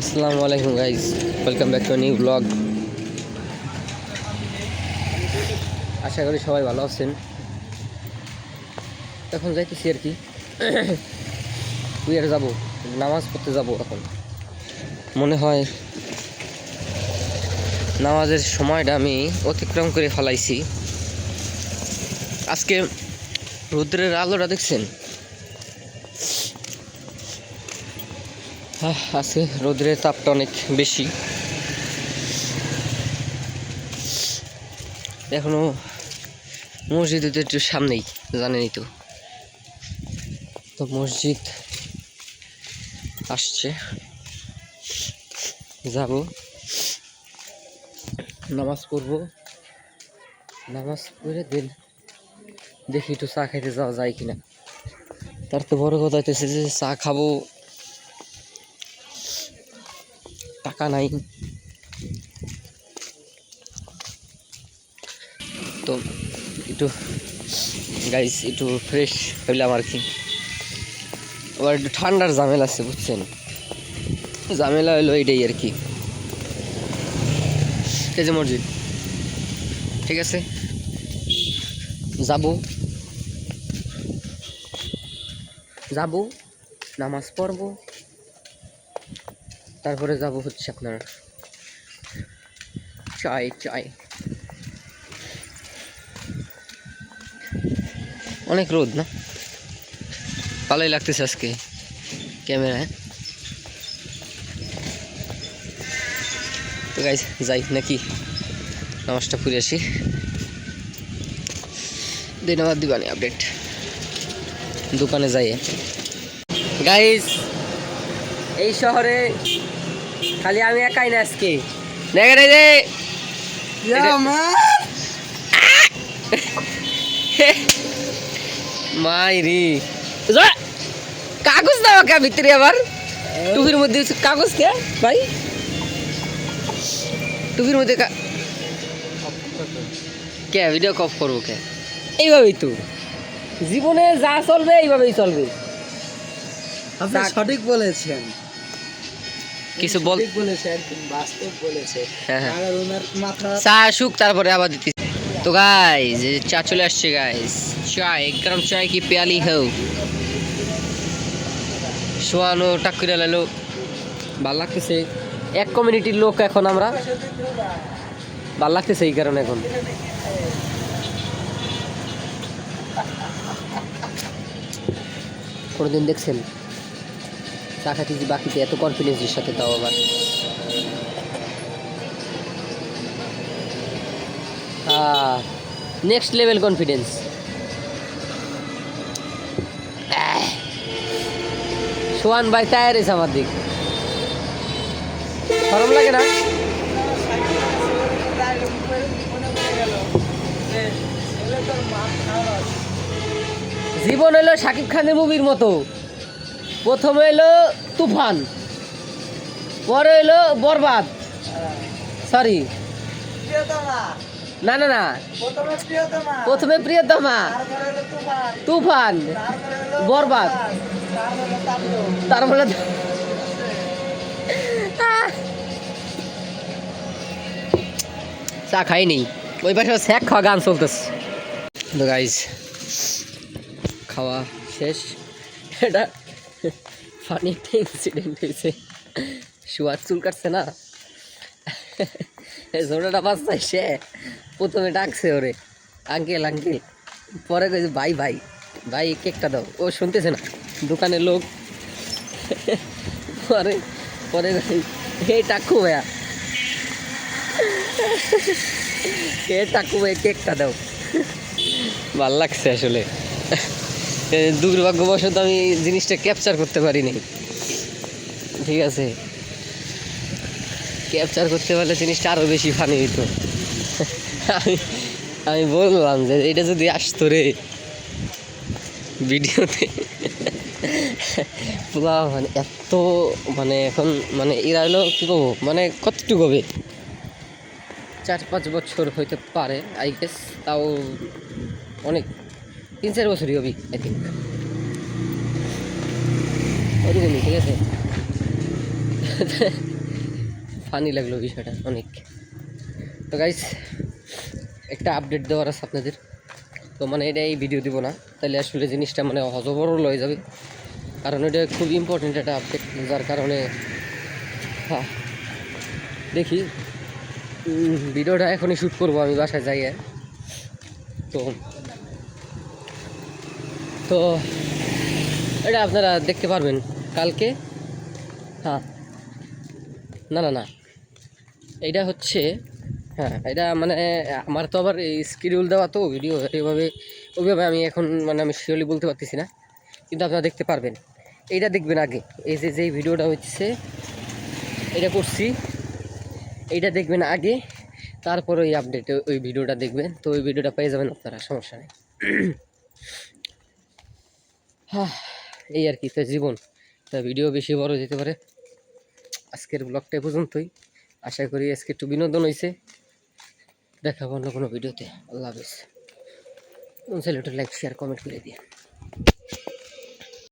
আসসালামু আলাইকুম guys welcome back to new blog আশা করি সবাই ভালো আছেন। এখন যাইতেছি আর কি। আর যাব, নামাজ পড়তে যাব এখন। মনে হয় নামাজের সময়টা আমি অতিক্রম করে ফেলাইছি। আজকে রৌদ্রের আলোটা দেখছেন? আহ, আজকে রোদ্রের তাপটা অনেক বেশি। এখনও মসজিদ তো একটু সামনেই জানেনই তো। তো মসজিদ আসছে। যাব। নামাজ পড়ব। নামাজ পড়ে দিন দেখি একটু চা খাইতে যাওয়া যায় কিনা। তার তো বড় কথা হইতেছে যে চা খাব টাকা নাই। তো একটু গাইস একটু ফ্রেশ হইলাম আর কি। আবার একটু ঠান্ডার ঝামেলা আছে, বুঝছেন? ঝামেলা হলো এইটাই আর কি। যে মসজিদ। ঠিক আছে? যাব। যাব, নামাজ পড়ব। তারপরে যাব হচ্ছে আপনার চাই চাই অনেক রোদ না? ভালোই লাগতেছে আজকে ক্যামেরায়। তো গাইজ যাই, নাকি নামাজটা ফুরে আসি। দিনাবাদ দিবানি আপডেট দোকানে যাই। গাইজ এই শহরে খালি আমি একাই না আজকে। দেখেন এই যে। মাইরি কাগজ দাও কে ভিতরে আবার? টুপির মধ্যে কাগজ কে? ভাই। টুপির মধ্যে কা- কে ভিডিও কপ করব কে? এইভাবেই তো। জীবনে যা চলবে এইভাবেই চলবে। আপনি সঠিক বলেছেন। কিছু বল সঠিক বাস্তব বলেছে। হ্যাঁ হ্যাঁ। আর ওনার মাথা চা আসুক তারপরে আবার দিতে। তো গাইজ চা চলে আসছে গাইজ চায় গরম চায় কি পেয়ালি হও? শোয়ানো টাক করে লালো। ভালো লাগতেছে। এক কমিউনিটির লোক এখন আমরা। ভালো লাগতেছে এই কারণে এখন। কোনোদিন দেখছেন? চা খাইতে বাকিতে এত কনফিডেন্সের সাথে তাও আবার। নেক্সট লেভেল কনফিডেন্স সোয়ান ভাই টায়ার এসে আমার দিক। সরম লাগে না? জীবন হলো শাকিব খানের মুভির মতো। প্রথমে এলো তুফান পরে এলো বরবাদ। সরি না না না। প্রথমে প্রিয়তমা। তুফান। বরবাদ। তারপরে আহ! চা খাইনি। ওই পাশে স্যাক খাওয়া গান চলতেছে। তো গাইজ খাওয়া শেষ। এটা ফানি একটা ইনসিডেন্ট হয়েছে শুয়ার চুল কাটছে না ছোটটা বাচ্চা সে প্রথমে ডাকছে ওরে। আঙ্কেল আঙ্কেল, পরে কইছে, ভাই ভাই ভাই, কেকটা দাও। ও শুনতেছে না। দোকানের লোক। পরে পরে হে টাকু ভাইয়া হে টাকু ভাই কেকটা দাও। ভালো লাগছে আসলে। দুর্ভাগ্যবশত আমি জিনিসটা ক্যাপচার করতে পারিনি। ঠিক আছে? ক্যাপচার করতে পারলে জিনিসটা আরও বেশি ফানি হইতো। আমি আমি বললাম যে, এটা যদি আসতো রে, ভিডিওতে পুরা মানে এত মানে এখন মানে এরা হলো, কী করব মানে কতটুকু হবে? চার পাঁচ বছর হইতে পারে আই গেস তাও অনেক তিন চার বছরই হবি আই থিঙ্ক ঠিক আছে? ফানি লাগল বিষয়টা অনেক। তো গাইস একটা আপডেট দেওয়ার আছে আপনাদের। তো মানে এটা এই ভিডিও দিব না তাহলে আসলে জিনিসটা মানে হজবরল হয়ে যাবে। কারণ এটা খুব ইম্পর্টেন্ট একটা আপডেট যার কারণে হ্যাঁ দেখি ভিডিওটা এখনই শ্যুট করব আমি বাসায় যাই তো তো এটা আপনারা দেখতে পারবেন কালকে। হ্যাঁ। না না না। এইটা হচ্ছে হ্যাঁ এটা মানে আমার তো আবার এই স্কিডিউল দেওয়া তো ভিডিও এইভাবে ওইভাবে আমি এখন মানে আমি শিওরলি বলতে পারতেছি না, কিন্তু আপনারা দেখতে পারবেন। এইটা দেখবেন আগে, এই যে যেই ভিডিওটা হচ্ছে, এটা করছি। এইটা দেখবেন আগে, তারপর ওই আপডেট ওই ভিডিওটা দেখবেন, তো ওই ভিডিওটা পেয়ে যাবেন আপনারা, সমস্যা নেই। হ্যাঁ এই আর কি, তো জীবন। তা ভিডিও বেশি বড় যেতে পারে। আজকের ব্লগটা পর্যন্তই। আশা করি আজকে একটু বিনোদন হয়েছে দেখাবো অন্য কোনো ভিডিওতে আল্লাহ হাফিজ। ছেলেটা লাইক শেয়ার কমেন্ট করে দিয়ে